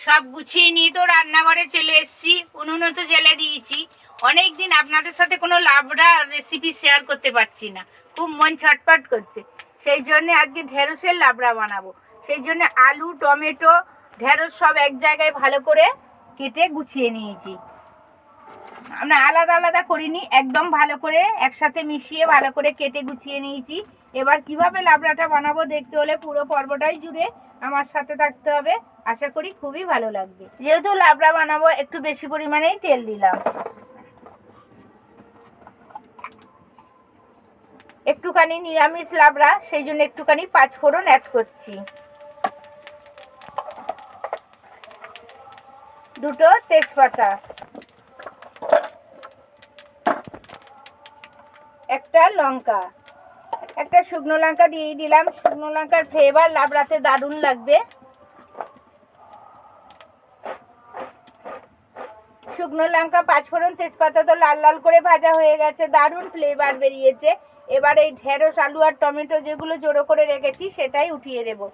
সব গুছিয়ে নিয়ে তো রান্নাঘরে চলে এসেছি। উনুনও তো জেলে দিয়েছি। অনেক দিন আপনাদের সাথে কোনো লাবড়া রেসিপি শেয়ার করতে পারছি না। খুব মন ছটপট করছে। সেই জন্য আজকে ঢেঁড়সের লাবড়া বানাবো। সেই জন্য আলু, টমেটো, ঢেঁড়স সব এক জায়গায় ভালো করে কেটে গুছিয়ে নিয়েছি। আমরা আলাদা আলাদা করিনি, একদম ভালো করে একসাথে মিশিয়ে ভালো করে কেটে গুছিয়ে নিয়েছি। এবার কীভাবে লাবড়াটা বানাবো দেখতে হলে পুরো পর্বটাই জুড়ে আমার সাথে থাকতে হবে। আশা করি খুবই ভালো লাগবে। যেহেতু লাবড়া বানাবো, একটু বেশি পরিমাণেই তেল দিলাম। একটুখানি নিরামিষ লাবড়া, সেই জন্য একটুখানি পাঁচ ফোড়ন অ্যাড করছি। দুটো তেজপাতা। একটা লঙ্কা। একটা শুকনো লঙ্কা দিয়ে দিলাম। শুকনো লঙ্কার ফ্লেভার লাবড়াতে দারুণ লাগবে। শুকনো লঙ্কা, পাঁচফোড়ন তেজপাতা তো লাল লাল করে ভাজা হয়ে গেছে। দারুণ ফ্লেভার বেরিয়েছে। এবার এই ঢেঁড়স, আলু আর টমেটো যেগুলো জোড়ো করে রেখেছি, সেটাই উঠিয়ে দেবো।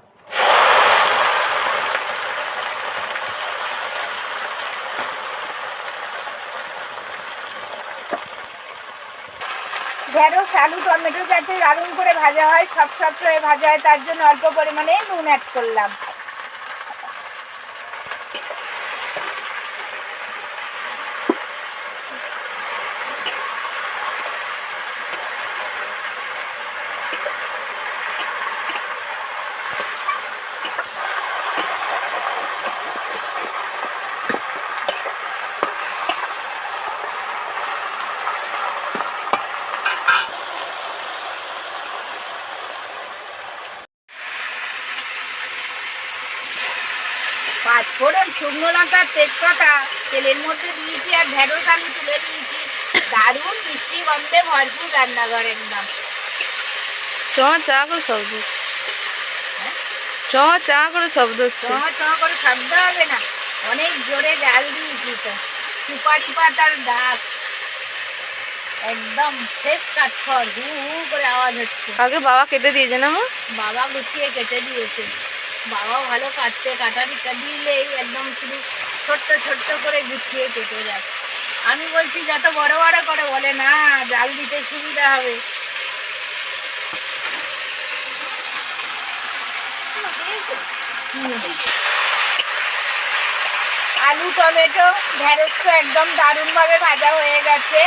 ঢেঁড়স, আলু, টমেটো যাতে দারুণ করে ভাজা হয়, সব সব করে ভাজা হয়, তার জন্য অল্প পরিমাণে নুন অ্যাড করলাম। পাঁচ ফোড়ন শুকনো লঙ্কা তেজপাতা তেলের মধ্যে দিয়েছি আর ঢেঁড়স আলু তুলে দিয়েছি দারুণ মিষ্টি গন্ধে ভরপুর রান্নাঘর একদম তোমার চা করে শব্দ তোমার চা করে শব্দ হচ্ছে। টমা টমা করে শব্দ হবে না। অনেক জোরে জাল দিয়েছি তো। সুপারি পাতার ডাক। একদম শেষ কাঠখড় হু হু করে আওয়াজ হচ্ছে। আগে বাবা কেটে দিয়েছে না বাবা গুছিয়ে কেটে দিয়েছে। বাবা ভালো কাটতে কাটারি দিলেই একদম শুধু ছোট্ট ছোট্ট করে গুছিয়ে কেটে যায়। আমি বলছি, যত বড় বড় করে বলে, না, জাল দিতে সুবিধা হবে। আলু, টমেটো, ঢেঁড়স তো একদম দারুণভাবে ভাজা হয়ে গেছে।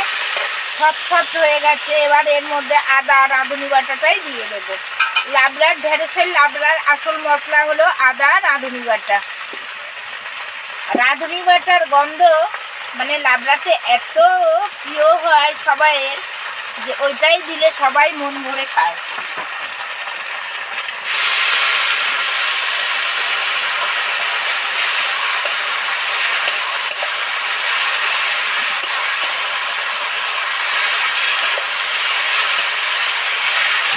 সব হয়ে গেছে। এবার এর মধ্যে আদা রাঁধুনি বাটাটাই দিয়ে দেবো। লাবড়ার ঢেঁড়সের লাবড়ার আসল মশলা হলো আদা রাঁধুনি বাটা। রাঁধুনি বাটার গন্ধ মানে লাবড়াতে এত প্রিয় হয় সবাইয়ের যে ওইটাই দিলে সবাই মন ভরে খায়।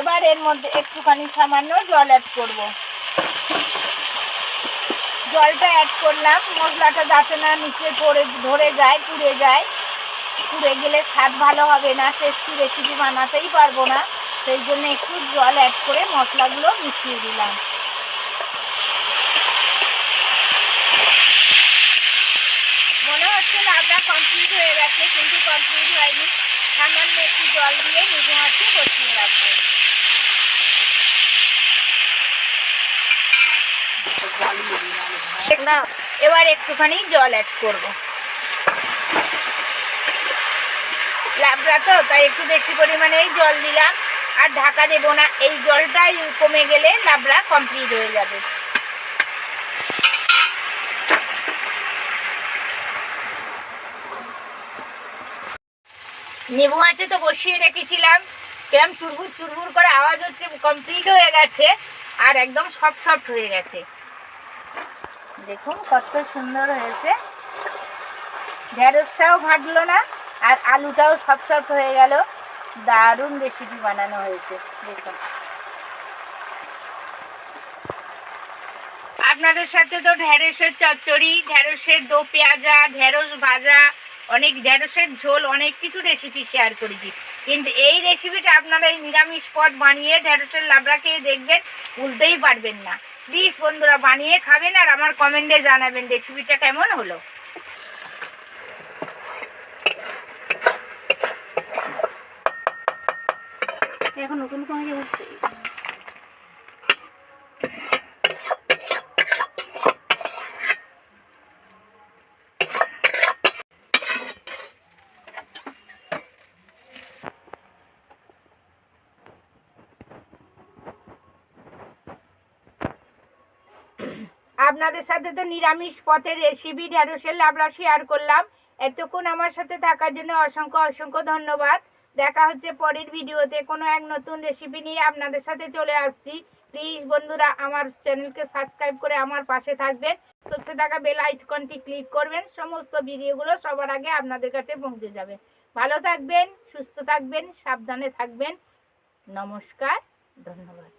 এবার এর মধ্যে একটুখানি সামান্য জল অ্যাড করব। জলটা অ্যাড করলাম, মশলাটা যাতে না নিচে পড়ে, ধরে যায়, পুড়ে যায়। পুড়ে গেলে স্বাদ ভালো হবে না টেস্টি রেসিপি বানাতেই পারব না। সেই জন্য একটু জল অ্যাড করে মশলাগুলো মিশিয়ে দিলাম। মনে হচ্ছে লাবড়া কমপ্লিট হয়ে গেছে, কিন্তু কমপ্লিট হয়নি। সামান্য একটু জল দিয়ে নিবু মাছে বসিয়ে রাখব। না, এবার একটুখানি জল অ্যাড করব। লাবড়া তো, তাই একটু বেশি পরিমাণেই জল দিলাম। আর ঢাকা দেবো না, এই জলটাই কমে গেলে লাবড়া কমপ্লিট হয়ে যাবে। নেবু আছে তো বসিয়ে রেখেছিলাম। কিরম চুরবুর চুরবুর করে আওয়াজ হচ্ছে কমপ্লিট হয়ে গেছে, আর একদম সফট সফট হয়ে গেছে। দেখুন কত সুন্দর হয়েছে। ঢেঁড়সটাও ভাজলো না, আর আলুটাও সব সফট হয়ে গেল। দারুণ রেসিপি বানানো হয়েছে, দেখুন। আপনাদের সাথে তো ঢেঁড়সের চচ্চড়ি, ঢেঁড়সের দো পেঁয়াজা, ঢেঁড়স ভাজা, অনেক ঢেঁড়সের ঝোল, অনেক কিছু রেসিপি শেয়ার করেছি। কিন্তু এই রেসিপিটা আপনারা এই নিরামিষ পদ বানিয়ে ঢেঁড়সের লাবড়া খেয়ে দেখবেন, ভুলতেই পারবেন না। প্লিজ বন্ধুরা, বানিয়ে খাবেন আর আমার কমেন্টে জানাবেন রেসিপিটা কেমন হলো। এখন নতুন আপনাদের সাথে তো নিরামিষ পথের রেসিপি ঢেঁড়সের লাবড়া শেয়ার করলাম। এতক্ষণ আমার সাথে থাকার জন্য অসংখ্য অসংখ্য ধন্যবাদ। দেখা হচ্ছে পরের ভিডিওতে। কোনো এক নতুন রেসিপি নিয়ে আপনাদের সাথে চলে আসছি। প্লিজ বন্ধুরা, আমার চ্যানেলকে সাবস্ক্রাইব করে আমার পাশে থাকবেন। পাশে থাকা বেল আইকনটি ক্লিক করবেন। সমস্ত ভিডিওগুলো সবার আগে আপনাদের কাছে পৌঁছে যাবে। ভালো থাকবেন, সুস্থ থাকবেন, সাবধানে থাকবেন। নমস্কার, ধন্যবাদ।